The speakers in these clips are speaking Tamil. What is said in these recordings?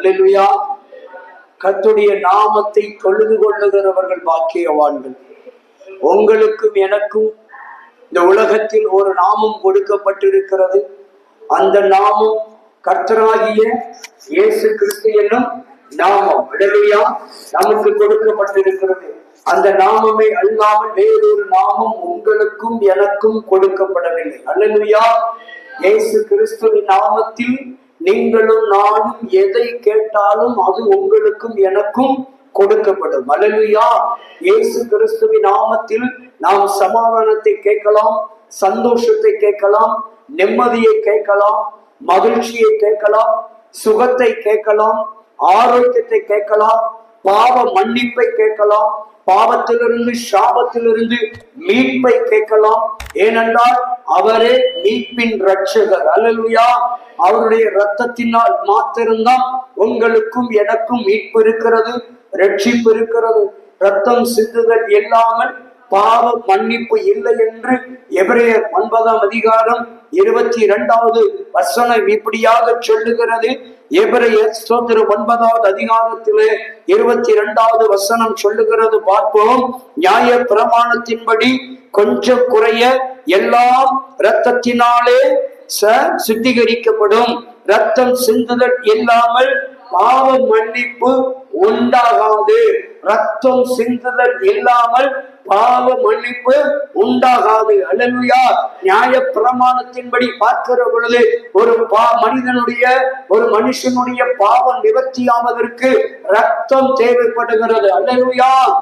அல்லேலூயா கத்துடைய நாமத்தை தொழுது கொள்ளுகிறவர்கள் பாக்கியவான்கள். உங்களுக்கும் எனக்கும் இந்த உலகத்தில் ஒரு நாமம் கொடுக்கப்பட்டிருக்கிறது. அந்த நாமம் கர்த்தராகிய இயேசு கிறிஸ்து என்னும் நாமம். விடலையா நமக்கு கொடுக்கப்பட்டிருக்கிறது. அந்த நாமமே அல்லாமல் வேறொரு நாமம் உங்களுக்கும் எனக்கும் கொடுக்கப்படவில்லை. அல்லேலூயா இயேசு கிறிஸ்துவின் நாமத்தில் நீங்களும் நானும் எதை கேட்டாலும் அது உங்களுக்கும் எனக்கும் கொடுக்கப்படும். அலலுயா. இயேசு கிறிஸ்துவின் நாமத்தில் நாம் சமாதானத்தை கேட்கலாம் சந்தோஷத்தை கேட்கலாம் நிம்மதியை கேட்கலாம் மகிழ்ச்சியை கேட்கலாம் சுகத்தை கேட்கலாம் ஆரோக்கியத்தை கேட்கலாம் பாவ மன்னிப்பை கேட்கலாம் பாவத்திலிருந்து சாபத்திலிருந்து மீட்பை கேட்கலாம். ஏனென்றால் அவரே மீட்பின் ரட்சகர் அல்லலுயா. அவருடைய ரத்தத்தினால் மாத்திருந்தான் உங்களுக்கும் எனக்கும் மீட்பு இருக்கிறது ரட்சிப்பு இருக்கிறது. ரத்தம் சிந்துதல் இல்லாமல் பாவ மன்னிப்பு இல்லை என்று எபிரேயர் ஒன்பதாம் அதிகாரம் இருபத்தி இரண்டாவது வசனம் இப்படியாக சொல்லுகிறது. எபிரைய ஸ்தோத்திரம் ஒன்பதாவது அதிகாரத்திலே இருபத்தி இரண்டாவது வசனம் சொல்லுகிறது. பார்ப்போம். நியாய பிரமாணத்தின்படி கொஞ்சம் குறைய எல்லாம் இரத்தத்தினாலே ச சுத்திகரிக்கப்படும். ரத்தம் சிந்துதல் இல்லாமல் பாவ மன்னிப்பு உண்டாகாது. ரத்தம் சிந்துதல் இல்லாமல் பாவ மன்னிப்பு உண்டாகாது. அல்லலுயா. நியாய பிரமாணத்தின்படி பார்க்கிற பொழுது ஒரு பா மனிதனுடைய ஒரு மனுஷனுடைய பாவம் நிவர்த்தியாவதற்கு ரத்தம் தேவைப்படுகிறது. அல்லலுயா.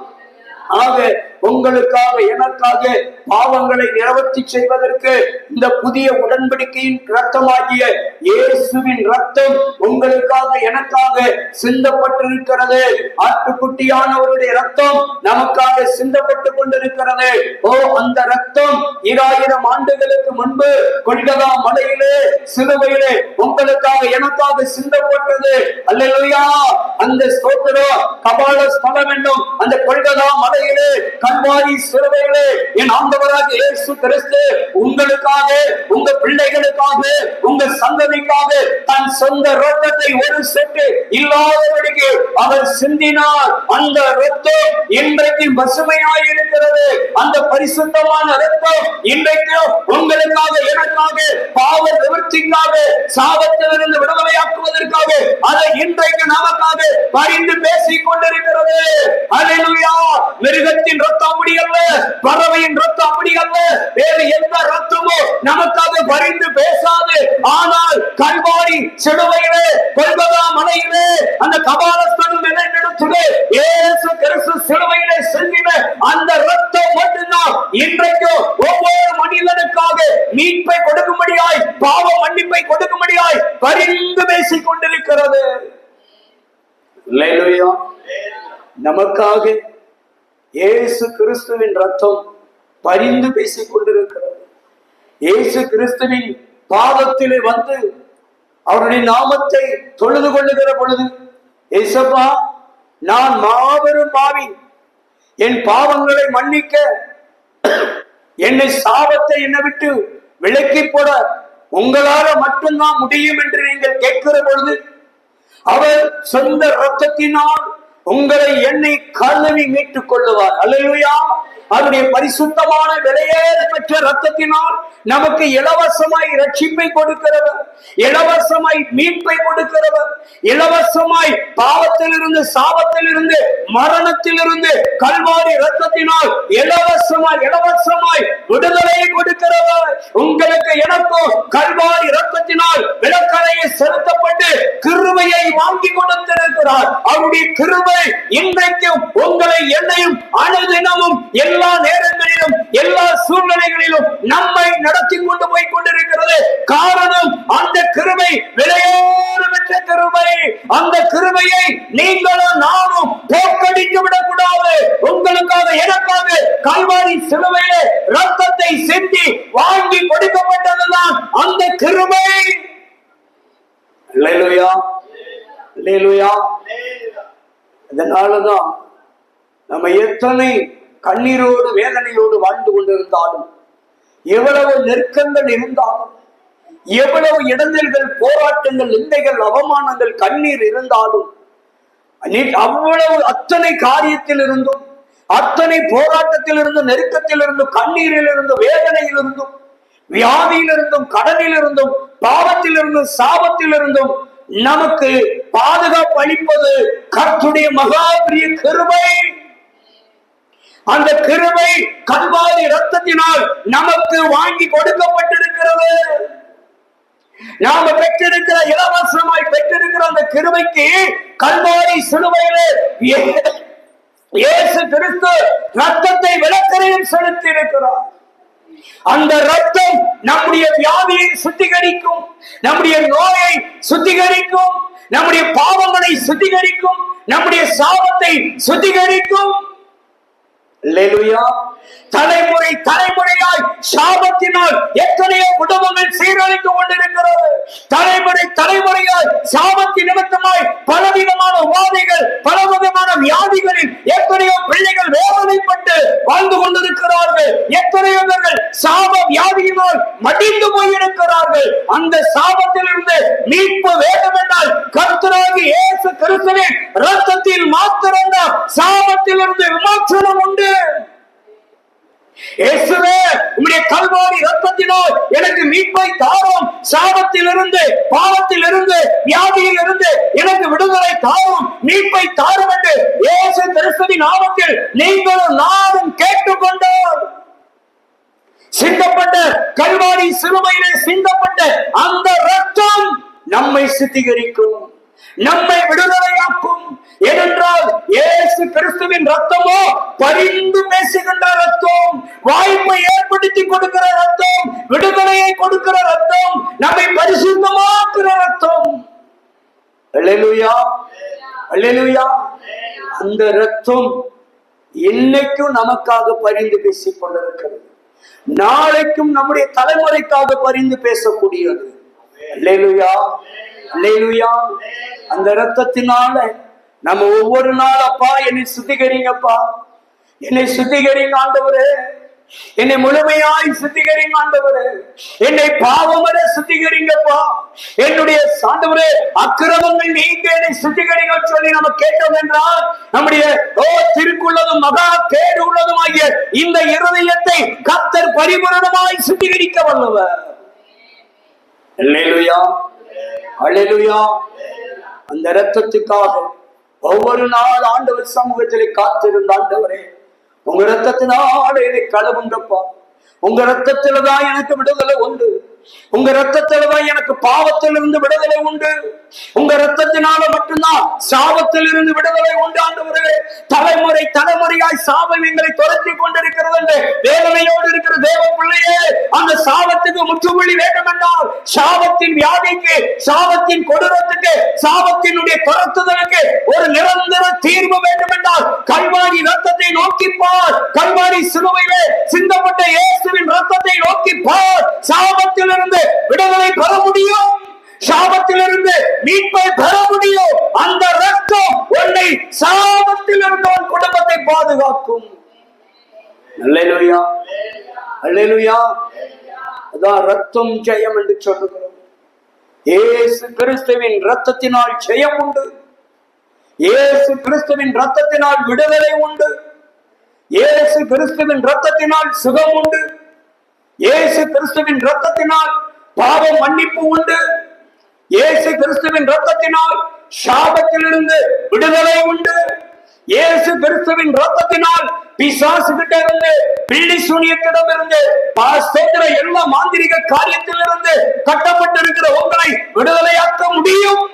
ஆக உங்களுக்காக எனக்காக பாவங்களை நிரவர்த்தி செய்வதற்கு இந்த புதிய உடன்படிக்கையின் ரத்தமாகிய இயேசுவின் ரத்தம் உங்களுக்காக எனக்காக சிந்தப்பட்டிருக்கிறது. ஆட்டுக்குட்டியானவருடைய ரத்தம் நமக்காக சிந்தப்பட்டு கொண்டிருக்கிறது. ஓ அந்த ரத்தம் இராயிரம் ஆண்டுகளுக்கு முன்பு கொண்டதா மலையிலே சிலுவையிலே உங்களுக்காக எனக்காக சிந்தப்பட்டது. அல்லையா அந்த ஸ்தோத்திரம் கபால ஸ்தலம் என்னும் அந்த கொள்கதா மலையிலே கல்வாரி சிறுவைகளே என் ஆண்டவராக இயேசு கிறிஸ்து உங்களுக்காக உங்க பிள்ளைகளுக்காக உங்க சந்ததிக்காக தன் சொந்த ரத்தத்தை ஒரு செட்டு இல்லாதபடிக்கு அவர் சிந்தினார். அந்த ரத்தம் இன்றைக்கு பசுமையாய் இருக்கிறது அந்த பரிசுத்தமான ரத்தம் இன்றைக்கு உங்களுக்காக எனக்காக பாவ சாபத்திலிருந்து விடுதலையாக்குவதற்காக அதை இன்றைக்கு நமக்காக பரிந்து பேசிக் கொண்டிருக்கிறது. அலையா மிருகத்தின் ரத்தம் அப்படி அல்ல பறவையின் ரத்தம் அப்படி அல்ல வேறு எந்த ரத்தமோ நமக்காக பரிந்து பேசாது. ஆனால் கண்பாடி சிலுவையிலே கொல்கதா மலையிலே அந்த கபாலஸ்தனம் நிலைநிறுத்திலே ஏசு கிறிஸ்து சிலுவையிலே சென்றின அந்த ரத்தம் மட்டும்தான். இன்றைக்கும் ஒவ்வொரு மனிதனுக்காக மீட்பை கொடுக்கும்படியாய் பாவம் மன்னிப்பை கொடுக்கும்படியாய் பரிந்து பேசிக் கொண்டிருக்கிறது நமக்காக இயேசு கிறிஸ்துவின் ரத்தம் பரிந்து பேசிக் கொண்டிருக்கிறது இயேசு கிறிஸ்துவின் பாதத்திலே வந்து அவருடைய நாமத்தை தொழுது கொள்ளுகிற பொழுது ஏசப்பா நான் மாபெரும் பாவி என் பாவங்களை மன்னிக்க என்னை சாபத்தை என்னை விட்டு விலக்கி போட உங்களால மட்டும்தான் முடியும் என்று நீங்கள் கேட்கிற பொழுது அவர் சொந்த ரத்தத்தினால் உங்களை என்னை கழுவி மீட்டுக் கொள்ளுவார். அல்லையா அவருடைய பரிசுத்தமான விலையேறு பெற்ற ரத்தத்தினால் நமக்கு இலவசமாய் ரட்சிப்பை கொடுக்கிறவர். இலவசமாய் மீட்பை கொடுக்கிறவர். இலவசமாய் பாவத்திலிருந்து சாபத்திலிருந்து மரணத்திலிருந்து கல்வாரி ரத்தத்தினால் இலவசமாய் இலவசமாய் விடுதலையை கொடுக்கிறவர். உங்களுக்கு எனக்கும் கல்வாரி ரத்தத்தினால் விளக்கலையை செலுத்தப்பட்டு கிருவையை வாங்கி கொடுத்திருக்கிறார். அவருடைய கிருபை இன்றைக்கும் உங்களை என்னையும் அனுதினமும் எல்லா நேரங்களிலும் எல்லா சூழ்நிலைகளிலும் நம்மை நடத்தி கொண்டு போய் கொண்டிருக்கிறது காரணம் அந்த கிருமை விளையாடு பெற்ற கிருமை அந்த கிருமையை நீங்களும் நானும் போக்கடித்து விடக்கூடாது உங்களுக்காக எனக்காக கல்வாரி சிலுவையில ரத்தத்தை சிந்தி வாங்கி கொடுக்கப்பட்டதுதான் அந்த கிருமை Hallelujah. Hallelujah. அல்லேலூயா அதனாலதான் நம்ம எத்தனை கண்ணீரோடு வேதனையோடு வாழ்ந்து கொண்டிருந்தாலும் எவ்வளவு நெருக்கங்கள் இருந்தாலும் எவ்வளவு இடைஞ்சல்கள் போராட்டங்கள் நிந்தைகள் அவமானங்கள் கண்ணீர் இருந்தாலும் நீ- அவ்வளவு அத்தனை காரியத்தில் இருந்தும் அத்தனை போராட்டத்தில் இருந்தும் நெருக்கத்தில் இருந்தும் கண்ணீரில் இருந்தும் வேதனையில் இருந்தும் வியாதியில் இருந்தும் கடனில் இருந்தும் பாவத்தில் இருந்தும் சாபத்தில் இருந்தும் நமக்கு பாதுகாப்பு அளிப்பது கர்த்துடைய மகாபிரிய கிருபை. அந்த கிருபை கல்வாரி ரத்தத்தினால் நமக்கு வாங்கி கொடுக்கப்பட்டிருக்கிறது. நாம பெற்றிருக்கிற இலவசமாய் பெற்றிருக்கிற அந்த கிருபைக்கு கல்வாரி சிலுவையிலே இயேசு கிறிஸ்து ரத்தத்தை விளக்கரையில் செலுத்தி இருக்கிறார் அந்த ரத்தம் நம்முடைய வியாதியை சுத்திகரிக்கும் நம்முடைய நோயை சுத்திகரிக்கும். நம்முடைய பாவங்களை சுத்திகரிக்கும் நம்முடைய சாபத்தை சுத்திகரிக்கும். தலைமுறை தலைமுறையாய் சாபத்தினால் எத்தனையோ குடும்பங்கள் சீரழிந்து கொண்டிருக்கிறது தலைமுறை தலைமுறையாய் சாபத்தின் நிமித்தமாய் பலவிதமான உபாதைகள் பலவிதமான வியாதிகளில் எத்தனையோ பிள்ளைகள் வேதனைப்பட்டு வாழ்ந்து கொண்டிருக்கிறார்கள் எத்தனையோ பேர்கள் சாப வியாதியினால் மடிந்து போயிருக்கிறார்கள் அந்த சாபத்திலிருந்து மீட்பு வேண்டும் என்றால் கர்த்தராகி இயேசு கிறிஸ்துவின் ரத்தத்தில் மாத்திரம்தான் சாபத்திலிருந்து விமோசனம் உண்டு இயேசுவே உம்முடைய கல்வாரி ரத்தத்தினால் விடுதலை தாரும் சாபத்திலிருந்து பாவத்திலிருந்து வியாதியிலிருந்து எனக்கு விடுதலை தாரும் மீட்பை தாரும் என்று இயேசு கிறிஸ்துவின் நாமத்தில் நீங்களும் நானும் கேட்டுக்கொண்டோம். சிந்தப்பட்ட கல்வாரி சிறுமையிலே சிந்தப்பட்ட அந்த ரத்தம் நம்மை சுத்திகரிக்கும். நம்மை விடுதலையாக்கும். ஏனென்றால் இயேசு கிறிஸ்துவின் ரத்தமோ பரிந்து பேசுகின்ற ரத்தம் வாய்ப்பை ஏற்படுத்தி கொடுக்கிற ரத்தம் விடுதலையை கொடுக்கிற ரத்தம் நம்மை பரிசுத்தமாக்குற ரத்தம் அந்த ரத்தம் இன்னைக்கும் நமக்காக பரிந்து பேசிக் கொண்டிருக்கிறது. நாளைக்கும் நம்முடைய தலைமுறைக்காக பரிந்து பேசக்கூடியது. அல்லேலுயா. அல்லேலுயா. அந்த ரத்தத்தினால நம்ம ஒவ்வொரு நாள் அப்பா என்னை சுத்திகரிங்கப்பா. என்னை சுத்திகரிங்க ஆண்டவரே. என்னை முழுமையாய் சுத்திகரிங்க ஆண்டவரே. என்னை பாவமர சுத்திகரிங்கப்பா. என்னுடைய ஆண்டவரே அக்கிரமங்கள் நீங்க என்னை சுத்திகரிங்க சொல்லி நம்ம கேட்டோம் என்றால் நம்முடைய ஓ திருக்குள்ளதும் மகா கேடு உள்ளதும் ஆகிய இந்த இருதயத்தை கத்தர் பரிபூரணமாய் சுத்திகரிக்க வல்லவர். அல்லேலூயா. அல்லேலூயா. அந்த இரத்தத்துக்காக ஒவ்வொரு நாள் ஆண்டவர் சமூகத்திலே காத்திருந்த ஆண்டவரே உங்க ரத்தத்தினால என்னை கழுவுங்கப்பா. உங்க ரத்தத்துலதான் எனக்கு விடுதலை உண்டு. உங்க ரத்தத்தில்தான் எனக்கு பாவத்திலிருந்து விடுதலை உண்டு. உங்க ரத்தத்தினால மட்டும்தான் சாபத்திலிருந்து விடுதலை உண்டு ஆண்டவர்களே தலைமுறை தலைமுறையாய் சாபம் எங்களை துரத்தி கொண்டிருக்கிறது என்று வேதனையோடு இருக்கிற தேவ பிள்ளையே அந்த சாபத்துக்கு முற்றுப்புள்ளி வேண்டும் என்றால் சாபத்தின் வியாதிக்கு சாபத்தின் கொடூரத்துக்கு சாபத்தினுடைய துரத்துதலுக்கு ஒரு நிரந்தர தீர்வு வேண்டும் என்றால் கல்வாரி ரத்தத்தை நோக்கி பார். கல்வாரி சிலுவையிலே சிந்தப்பட்ட இயேசுவின் ரத்தத்தை நோக்கி பார். இருந்து விடுதலை பெற முடியும். சாபத்திலிருந்து மீட்பை பெற முடியும். அந்த ரத்தம் உன்னை சாபத்தில் இருந்து உன் குடும்பத்தை பாதுகாக்கும். அல்லேலூயா. அல்லேலூயா. அதான் ரத்தம் ஜெயம் என்று சொல்லுகிறோம். ஏசு கிறிஸ்துவின் ரத்தத்தினால் ஜெயம் உண்டு. ஏசு கிறிஸ்துவின் ரத்தத்தினால் விடுதலை உண்டு. ஏசு கிறிஸ்துவின் ரத்தத்தினால் சுகம் உண்டு. இயேசு கிறிஸ்துவின் ரத்தத்தினால் பாவம் மன்னிப்பு உண்டு. இயேசு கிறிஸ்துவின் ரத்தத்தினால் சாபத்திலிருந்து விடுதலை உண்டு. இயேசு கிறிஸ்துவின் ரத்தத்தினால் பிசாசு கிட்ட இருந்து பிள்ளி சூனியத்திடம் இருந்து பாஸ்தோத்திர எல்லா மாந்திரிக காரியத்திலிருந்து கட்டப்பட்டிருக்கிற உங்களை விடுதலையாக்க முடியும்.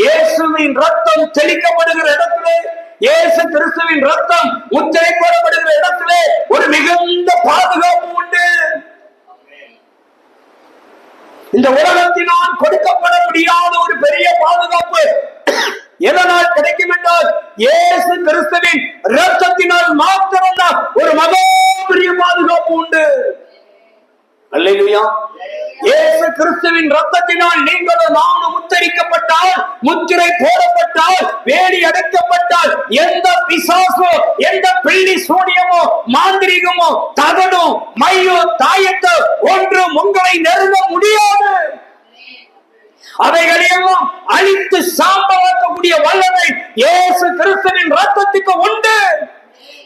இயேசுவின் ரத்தம் தெளிக்கப்படுகிற இடத்திலே இயேசு கிறிஸ்துவின் ரத்தம் முத்திரை போடப்படுகிற இடத்திலே ஒரு மிகுந்த பாதுகாப்பு உண்டு. இந்த உலகத்தினால் கொடுக்கப்பட முடியாத ஒரு பெரிய பாதுகாப்பு எதனால் கிடைக்கும் என்றால் இயேசு கிறிஸ்துவின் ரத்தத்தினால் மாத்திரம்தான் ஒரு மகா பெரிய பாதுகாப்பு உண்டு. அல்லையா இயேசு கிறிஸ்துவின் ரத்தத்தினால் நீங்களும் நானும் முத்தரிக்கப்பட்டால் முத்திரை போடப்பட்டால் வேலி அடைக்கப்பட்டால் எந்த பிசாசோ எந்த பிள்ளி சூனியமோ மாந்திரிகமோ தகடும் மையோ தாயத்தோ ஒன்று உங்களை நெருங்க முடியாது. அவைகளையெல்லாம் அழித்து சாம்பலாக்கக்கூடிய வல்லமை இயேசு கிறிஸ்துவின் ரத்தத்துக்கு உண்டு.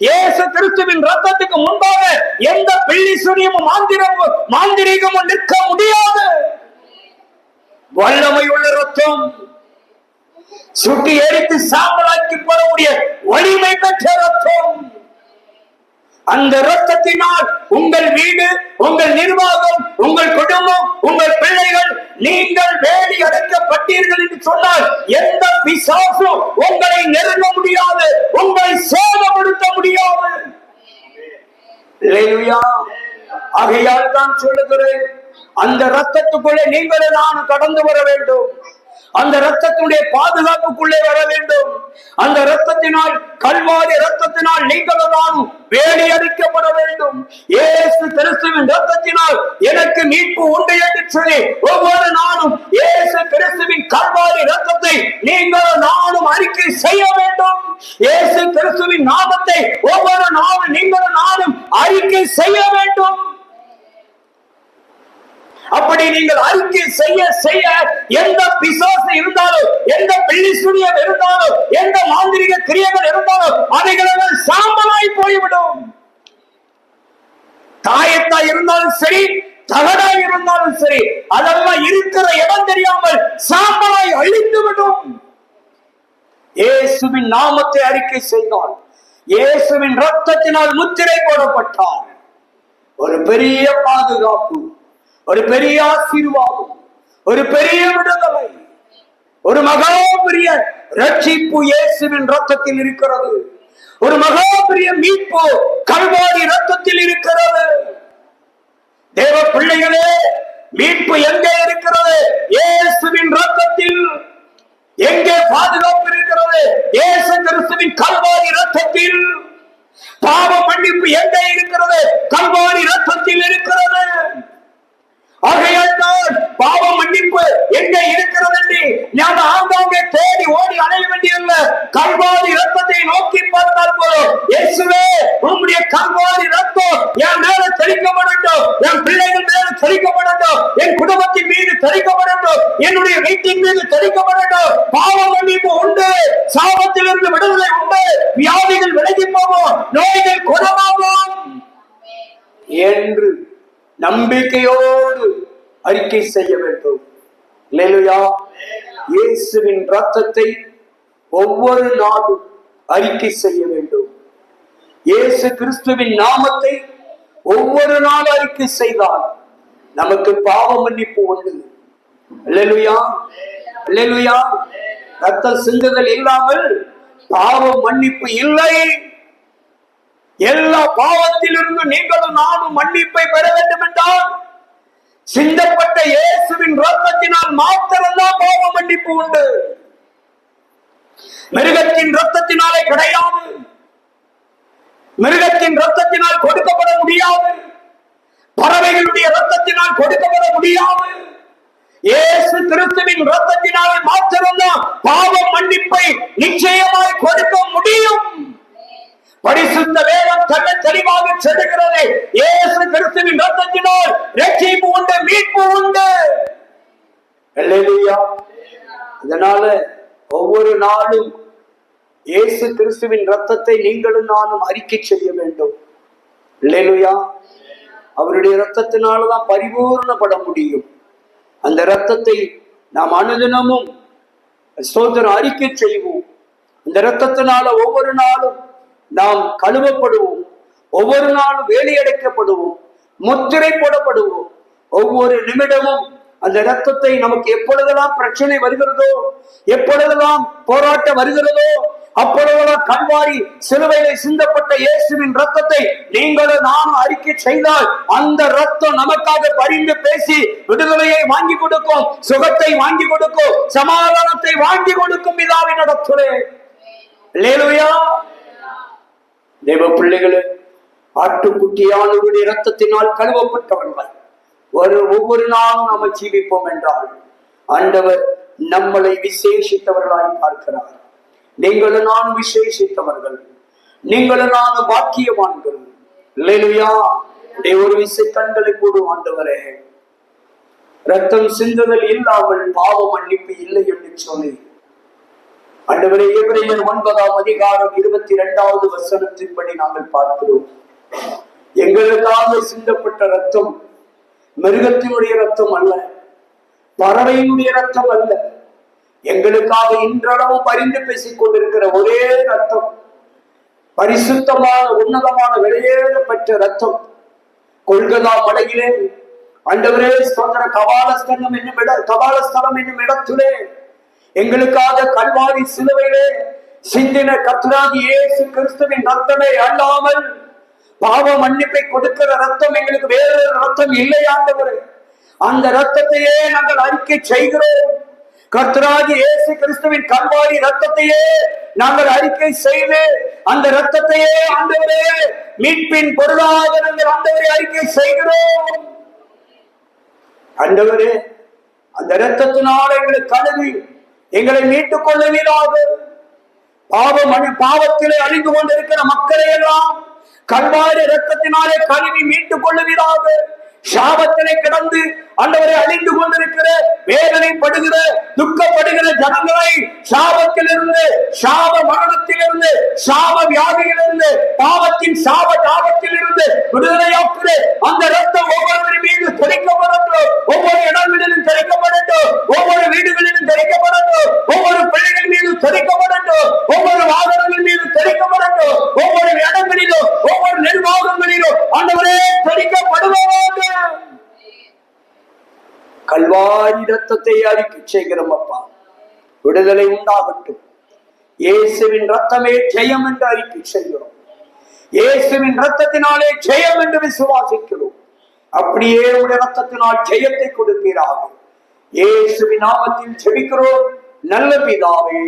இயேசு கிறிஸ்துவின் ரத்தத்துக்கு முன்பாக எந்த பிள்ளி சுரியமும் மாந்திரமும் மாந்திரிகமும் நிற்க முடியாது. வல்லமை உள்ள ரத்தம். சுட்டி எரித்து சாம்பலாக்கி போடக்கூடிய வலிமை பெற்ற ரத்தம். அந்த ரத்தத்தினால் உங்கள் வீடு உங்கள் நிர்வாகம் உங்கள் குடும்பம் உங்கள் பிள்ளைகள் நீங்கள் வேடி அடைக்கப்பட்டீர்கள் என்று சொன்னால் எந்த பிசாசும் உங்களை நெருங்க முடியாது உங்களை சேதப்படுத்த முடியாது. ஆகையால் தான் சொல்லுகிறேன் அந்த ரத்தத்துக்குள்ளே நீங்களும் நான் கடந்து வர வேண்டும். அந்த ரத்தத்தினுடைய பாதுகாப்புக்குள்ளே வர வேண்டும். அந்த ரத்தத்தினால் கல்வாரி ரத்தத்தினால் நீங்களும் நானும் வேலை அடிக்கப்பட வேண்டும். ஏசு கிறிஸ்துவின் ரத்தத்தினால் எனக்கு மீட்பு உண்டு என்று சொல்லி ஒவ்வொரு நாளும் ஏசு கிறிஸ்துவின் கல்வாரி ரத்தத்தை நீங்களும் நானும் அறிக்கை செய்ய வேண்டும். ஏசு கிறிஸ்துவின் நாமத்தை ஒவ்வொரு நாளும் நீங்களும் நானும் அறிக்கை செய்ய வேண்டும். அப்படி நீங்கள் அறிக்கை செய்ய செய்ய எந்த இருந்தாலும் எந்த பிள்ளி சுழியம் இருந்தாலும் எந்த மாந்திரிக கிரியைகள் இருந்தாலும் அவைகளெல்லாம் சாம்பலாய் போய்விடும். தாயத்தா இருந்தாலும் சரி தகடா இருந்தாலும் சரி அதெல்லாம் இருக்கிற இடம் தெரியாமல் சாம்பலாய் அழிந்து விடும் இயேசுவின் நாமத்தை அறிக்கை செய்தால் இயேசுவின் ரத்தத்தினால் முத்திரை போடப்பட்டார் ஒரு பெரிய பாதுகாப்பு ஒரு பெரிய ஆசீர்வாதம் ஒரு பெரிய விடுதலை. ஒரு மகா பெரிய ரட்சிப்பு இயேசுவின் ரத்தத்தில் இருக்கிறது. ஒரு மகா பெரிய மீட்பு கல்வாரி ரத்தத்தில் இருக்கிறது. தேவ பிள்ளைகளே மீட்பு எங்கே இருக்கிறது? இயேசுவின் ரத்தத்தில் எங்கே பாதுகாப்பு இருக்கிறது? இயேசு கிறிஸ்துவின் கல்வாரி ரத்தத்தில் பாவ மன்னிப்பு எங்கே இருக்கிறது? கல்வாரி ரத்தத்தில் இருக்கிறது. ஆகையால் தான் பாவ மன்னிப்பு எங்க இருக்கிறது என்று நாம் ஆங்காங்கே தேடி ஓடி அடைய வேண்டியதில்ல. கல்வாரி ரத்தத்தை நோக்கி பார்த்தால் போதும். இயேசுவே உம்முடைய கல்வாரி ரத்தம் என் மேல தெளிக்கப்படட்டும். என் பிள்ளைகள் மேல தெளிக்கப்படட்டும். என் குடும்பத்தின் மீது தெளிக்கப்படட்டும். என்னுடைய வீட்டின் மீது தெளிக்கப்படட்டும். பாவ மன்னிப்பு உண்டு. சாபத்திலிருந்து விடுதலை உண்டு. வியாதிகள் விலகி போகும். நோய்கள் குணமாகும். என்று நம்பிக்கையோடு அறிக்கை செய்ய வேண்டும். இல்லையா? இயேசுவின் ரத்தத்தை ஒவ்வொரு நாளும் அறிக்கை செய்ய வேண்டும். இயேசு கிறிஸ்துவின் நாமத்தை ஒவ்வொரு நாள் அறிக்கை செய்தால் நமக்கு பாவ மன்னிப்பு உண்டு. இல்லையா? இல்லையா? ரத்த சிந்துதல் இல்லாமல் பாவ மன்னிப்பு இல்லை. எல்லா பாவத்திலிருந்து நீங்களும் நானும் மன்னிப்பை பெற வேண்டும் என்றால் சிந்தப்பட்ட இயேசுவின் ரத்தத்தினால் மாத்திரம்தான் பாவ மன்னிப்பு உண்டு. மிருகத்தின் ரத்தத்தினாலே கிடையாது. மிருகத்தின் ரத்தத்தினால் கொடுக்கப்பட முடியாது. பறவைகளுடைய ரத்தத்தினால் கொடுக்கப்பட முடியாது. இயேசு கிறிஸ்துவின் ரத்தத்தினாலே மாத்திரம்தான் பாவ மன்னிப்பை நிச்சயமாய் கொடுக்க முடியும். பரிசுத்த வேதம் தன்னை தெளிவாக சொல்லுகிறது இயேசு கிறிஸ்துவின் ரத்தத்தினால் ரட்சிப்பு உண்டு மீட்பு உண்டு. அதனால ஒவ்வொரு நாளும் இயேசு கிறிஸ்துவின் ரத்தத்தை நீங்களும் நானும் அறிக்கை செய்ய வேண்டும். இல்லையா அவருடைய ரத்தத்தினாலதான் பரிபூர்ணப்பட முடியும். அந்த ரத்தத்தை நாம் அனுதினமும் சோதனை அறிக்கை செய்வோம். இந்த ரத்தத்தினால ஒவ்வொரு நாளும் நாம் கழுவப்படுவோம். ஒவ்வொரு நாளும் வேலையடைக்கப்படுவோம் முத்திரை போடப்படுவோம். ஒவ்வொரு நிமிடமும் அந்த ரத்தத்தை நமக்கு எப்பொழுதெல்லாம் பிரச்சனை வருகிறதோ எப்பொழுதெல்லாம் போராட்டம் வருகிறதோ அப்பொழுதெல்லாம் கல்வாரி சிலுவையில சிந்தப்பட்ட இயேசுவின் ரத்தத்தை நீங்களும் நானும் அறிக்கை செய்தால் அந்த ரத்தம் நமக்காக பரிந்து பேசி விடுதலையை வாங்கி கொடுக்கும் சுகத்தை வாங்கி கொடுக்கும் சமாதானத்தை வாங்கி கொடுக்கும் பிதாவின் இடத்திலே. லேலுயா தேவ பிள்ளைகளே ஆட்டுக்குட்டியானவருடைய ரத்தத்தினால் கழுவப்பட்டவர்கள் ஒரு ஒவ்வொரு நாளும் நாம ஜீவிப்போம் என்றால் ஆண்டவர் நம்மளை விசேஷித்தவர்களாய் பார்க்கிறார். நீங்களும் நான் விசேஷித்தவர்கள். நீங்களும் நான் பாக்கியவான்கள். இல்லையா ஒரு விசை கண்களை கூடும் ஆண்டவரே. ரத்தம் சிந்துதல் இல்லாமல் பாவ மன்னிப்பு இல்லை என்று சொல்லி அண்டவரே எபிரேயர் ஒன்பதாம் அதிகாரம் இருபத்தி இரண்டாவது வசனத்தின்படி நாங்கள் பார்க்கிறோம். எங்களுக்காக சிந்தப்பட்ட ரத்தம் மிருகத்தினுடைய ரத்தம் அல்ல பறவையினுடைய ரத்தம் அல்ல. எங்களுக்காக இன்றளவும் பரிந்து பேசிக் கொண்டிருக்கிற ஒரே ரத்தம் பரிசுத்தமான உன்னதமான வெளியேறப்பட்ட ரத்தம் கொள்கதா மலையிலே அண்டவரே சோதர கபாலஸ்தலம் என்னும் இட கபாலஸ்தலம் என்னும் இடத்திலே எங்களுக்காக கல்வாரி சிலுவையிலே சிந்தின கத்ராகி இயேசு கிறிஸ்துவின் ரத்தமே அல்லாமல் பாவ மன்னிப்பை கொடுக்கிற ரத்தம் எங்களுக்கு வேறொரு ரத்தம் இல்லை அந்த ரத்தத்தையே நாங்கள் அறிக்கை செய்கிறோம். கர்த்தராகி இயேசு கிறிஸ்துவின் கல்வாரி ரத்தத்தையே நாங்கள் அறிக்கை செய்து அந்த ரத்தத்தையே ஆண்டவரே மீட்பின் பொருளாக நாங்கள் ஆண்டவரை அறிக்கை செய்கிறோம். ஆண்டவரே அந்த ரத்தத்தினால் எங்களுக்கு கழுவி எங்களை மீட்டுக் கொள்ளுவீராக பாவ மணி பாவத்திலே அழிந்து கொண்டிருக்கிற மக்களை எல்லாம் கல்வாரி ரத்தத்தினாலே கழுவி மீட்டுக் கொள்ளுவீராக சாபத்திலே கிடந்து ஆண்டவரை அழிந்து கொண்டிருக்கிற வேதனைப்படுகிற துக்கப்படுகிற ஜனங்களை சாபத்திலிருந்து சாப மரணத்திலிருந்து சாப வியாதியிலிருந்து பாவத்தின் சாப தாபத்திலிருந்து விடுதலையாக்குற அந்த ரத்தம் ஒவ்வொரு மீது தெளிக்கப்படட்டும். ஒவ்வொரு இடங்களிலும் தெளிக்கப்படட்டும். ஒவ்வொரு வீடுகளிலும் தெளிக்கப்படட்டும். ஒவ்வொரு பிள்ளைகள் மீது தெளிக்கப்படட்டும். ஒவ்வொரு வாகனங்கள் மீது தெளிக்கப்படட்டும். ஒவ்வொரு இடங்களிலும் ஒவ்வொரு நிர்வாகங்களிலும் ஆண்டவரே தெளிக்கப்படுவாங்க கல்வாரி ரத்தத்தை அறிக்கை செய்கிறோம் அப்பா. விடுதலை உண்டாகட்டும். இயேசுவின் ரத்தமே ஜெயம் என்று அறிக்கை செய்கிறோம். இயேசுவின் ரத்தத்தினாலே ஜெயம் என்று விசுவாசிக்கிறோம். அப்படியே உடைய ரத்தத்தினால் ஜெயத்தை கொடுப்பீராக. இயேசுவின் நாமத்தில் ஜெபிக்கிறோம். நல்ல பிதாவே